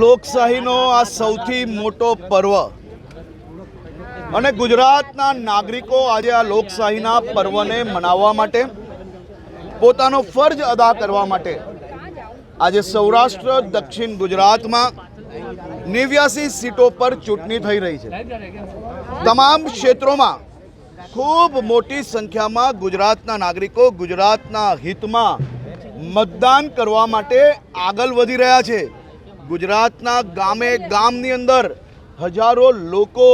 લોકશાહીનો આ સૌથી મોટો પર્વ. અને ગુજરાતના નાગરિકો આજે આ લોકશાહીના પર્વને મનાવવા માટે, પોતાનો ફરજ અદા કરવા માટે આજે સૌરાષ્ટ્ર, દક્ષિણ ગુજરાતમાં નેવ્યાસી સીટો પર ચૂંટણી થઈ રહી છે. તમામ ક્ષેત્રોમાં ખૂબ મોટી સંખ્યામાં ગુજરાતના નાગરિકો ગુજરાતના હિતમાં મતદાન કરવા માટે આગળ વધી રહ્યા છે. ગુજરાતના ગામે ગામની અંદર હજારો લોકો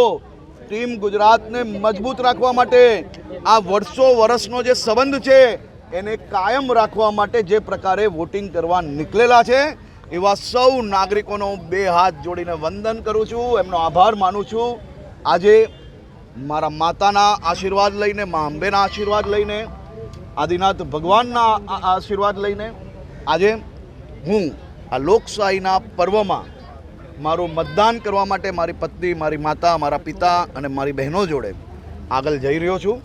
ટીમ ગુજરાતને મજબૂત રાખવા માટે આ વર્ષો વર્ષનો જે સંબંધ છે, એને કાયમ રાખવા માટે જે પ્રકારે વોટિંગ કરવા નીકળેલા છે, એવા સૌ નાગરિકોનો બે હાથ જોડીને વંદન કરું છું, એમનો આભાર માનું છું. આજે મારા માતાના આશીર્વાદ લઈને, મા અંબેના આશીર્વાદ લઈને, આદિનાથ ભગવાનના આશીર્વાદ લઈને આજે હું આ લોકશાહીના પર્વમાં મારું મતદાન કરવા માટે મારી પત્ની, મારી માતા, મારા પિતા અને મારી બહેનો જોડે આગળ જઈ રહ્યો છું.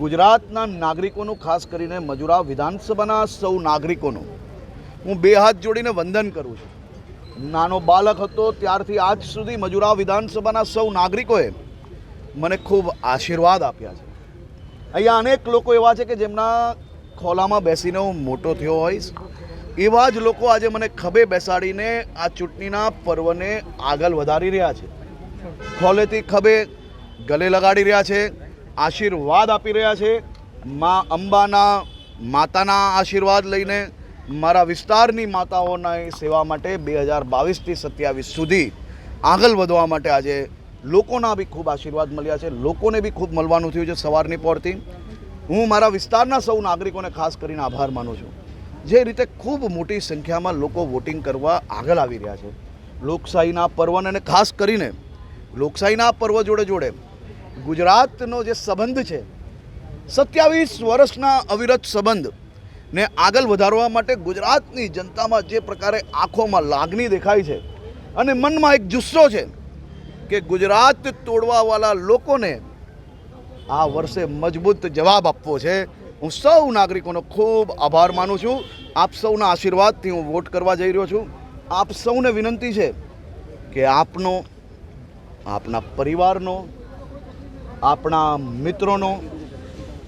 ગુજરાતના નાગરિકોનું, ખાસ કરીને મજુરા વિધાનસભાના સૌ નાગરિકોનું, હું બે હાથ જોડીને વંદન કરું છું. નાનો બાળક હતો ત્યારથી આજ સુધી મજુરા વિધાનસભાના સૌ નાગરિકોએ મને ખૂબ આશીર્વાદ આપ્યા છે. અહીંયા અનેક લોકો એવા છે કે જેમના ખોલામાં બેસીને હું મોટો થયો હોઈશ. એવા જ લોકો આજે મને ખભે બેસાડીને આ ચૂંટણીના પર્વને આગળ વધારી રહ્યા છે. ખોલેથી ખભે ગલે લગાડી રહ્યા છે, આશીર્વાદ આપી રહ્યા છે. મા અંબાના માતાના આશીર્વાદ લઈને મારા વિસ્તારની માતાઓના સેવા માટે બે હજાર બાવીસથી સત્યાવીસ સુધી આગળ વધવા માટે આજે લોકોના બી ખૂબ આશીર્વાદ મળ્યા છે. લોકોને બી ખૂબ મળવાનું થયું છે સવારની પોરથી. હું મારા વિસ્તારના સૌ નાગરિકોને ખાસ કરીને આભાર માનું છું. જે રીતે ખૂબ મોટી સંખ્યામાં લોકો વોટિંગ કરવા આગળ આવી રહ્યા છે. લોકશાહીના પર્વને અને ખાસ કરીને લોકશાહીના પર્વ જોડે જોડે ગુજરાતનો જે સંબંધ છે, સત્યાવીસ વર્ષના અવિરત સંબંધ ને આગળ વધારવા માટે ગુજરાતની જનતામાં જે પ્રકારે આંખોમાં લાગણી દેખાય છે અને મનમાં એક જુસ્સો છે કે ગુજરાત તોડવાવાળા લોકોને આ વર્ષે મજબૂત જવાબ આપવો છે. હું સૌ નાગરિકોનો ખૂબ આભાર માનું છું. આપ સૌના આશીર્વાદથી હું વોટ કરવા જઈ રહ્યો છું. આપ સૌને વિનંતી છે કે આપનો, આપના પરિવારનો આપણા મિત્રોનો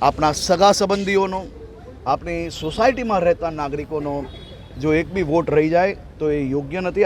આપણા સગા સંબંધીઓનો, આપણી સોસાયટીમાં રહેતા નાગરિકોનો જો એક બી વોટ રહી જાય તો એ યોગ્ય નથી.